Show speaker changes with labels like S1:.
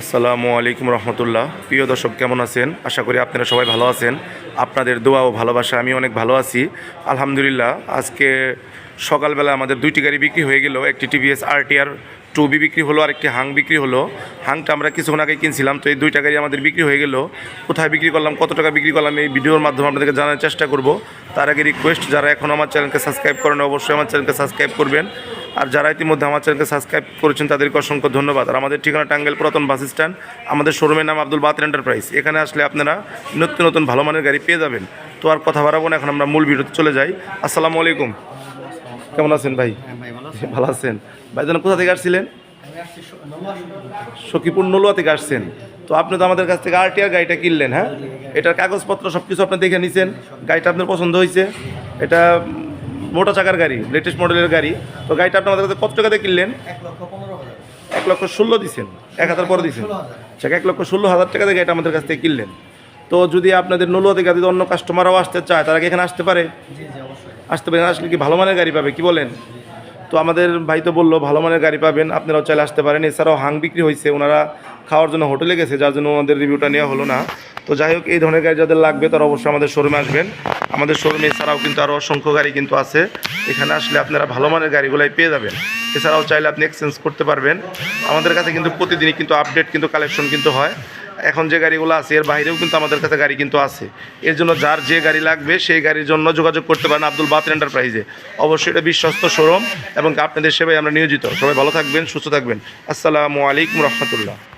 S1: আসসালামু আলাইকুম রহমতুল্লাহ। প্রিয় দর্শক, কেমন আছেন? আশা করি আপনারা সবাই ভালো আছেন। আপনাদের দোয়া ও ভালোবাসা আমি অনেক ভালো আছি। আলহামদুলিল্লাহ, আজকে সকালবেলা আমাদের দুইটি গাড়ি বিক্রি হয়ে গেল। একটি টিভিএস আরটিআর টু বি বিক্রি হলো আর একটি হাং বিক্রি হলো। হাংটা আমরা কিছুক্ষণ আগে কিনছিলাম, তো এই দুইটা গাড়ি আমাদের বিক্রি হয়ে গেল। কোথায় বিক্রি করলাম, কত টাকা বিক্রি করলাম, এই ভিডিওর মাধ্যমে আপনাদেরকে জানার চেষ্টা করব। তার আগে রিকোয়েস্ট যারা এখন আমার চ্যানেলকে সাবস্ক্রাইব করেন অবশ্যই আমার চ্যানেলকে সাবস্ক্রাইব করবেন। আর যারা ইতিমধ্যে আমার চ্যানেলকে সাবস্ক্রাইব করেছেন তাদেরকে অসংখ্য ধন্যবাদ। আর আমাদের ঠিকানা টাঙ্গেল পুরাতন বাস স্ট্যান্ড। আমাদের শোরুমের নাম আব্দুল বাতের এন্টারপ্রাইজ। এখানে আসলে আপনারা নতুন নতুন ভালো মানের গাড়ি পেয়ে যাবেন। তো আর কথা বাড়াবো না এখন আমরা মূল ভিডিওতে চলে যাই। আসসালামু আলাইকুম। কেমন আছেন ভাই?
S2: হ্যাঁ ভালো আছেন?
S1: ভাই যেন কোথা থেকে আসছিলেন? সখীপুর নলুয়া থেকে আসছেন। তো আপনি তো আমাদের কাছ থেকে আরটিআর গাড়িটা কিনলেন হ্যাঁ? এটার কাগজপত্র সব কিছু আপনি দেখে নিছেন। গাড়িটা আপনার পছন্দ হয়েছে। এটা মোটা চাকার গাড়ি লেটেস্ট মডেলের গাড়ি। তো গাড়িটা আপনি আমাদের কাছে কত টাকা দিয়ে কিনলেন?
S2: এক লক্ষ
S1: ষোলো দিছেন এক হাজার পরে
S2: দিচ্ছেন হাজার।
S1: আচ্ছা এক লক্ষ ষোলো হাজার টাকা দিয়ে গাড়িটা আমাদের কাছ থেকে কিনলেন। তো যদি আপনাদের নলুয়া থেকে যদি অন্য কাস্টমারও আসতে চায় তারা কি এখানে আসতে পারে? আসতে পারেন আসলে কি ভালো মানের গাড়ি পাবে কি বলেন? তো আমাদের ভাই তো বলল ভালো মানের গাড়ি পাবেন আপনারাও চাইলে আসতে পারেন। এছাড়াও হাং বিক্রি হয়েছে ওনারা খাওয়ার জন্য হোটেলে গেছে যার জন্য ওনাদের রিভিউটা নেওয়া হলো না। তো যাই হোক এই ধরনের গাড়ি যাদের লাগবে তারা অবশ্যই আমাদের শোরুমে আসবেন। আমাদের শোরুমে এছাড়াও কিন্তু আরও অসংখ্য গাড়ি কিন্তু আছে। এখানে আসলে আপনারা ভালো মানের গাড়িগুলাই পেয়ে যাবেন। এছাড়াও চাইলে আপনি এক্সচেঞ্জ করতে পারবেন। আমাদের কাছে কিন্তু প্রতিদিনই কিন্তু আপডেট কিন্তু কালেকশন কিন্তু হয়। এখন যে গাড়িগুলো আছে, এর বাইরেও কিন্তু আমাদের কাছে গাড়ি কিন্তু আছে। এর জন্য যার যে গাড়ি লাগবে, সেই গাড়ির জন্য যোগাযোগ করতে পারেন আব্দুল বাতের এন্টারপ্রাইজে অবশ্যই এটা বিশ্বস্ত শোরুম এবং আপনাদের সেবায় আমরা নিয়োজিত। সবাই ভালো থাকবেন, সুস্থ থাকবেন। আসসালামু আলাইকুম রহমতুল্লাহ।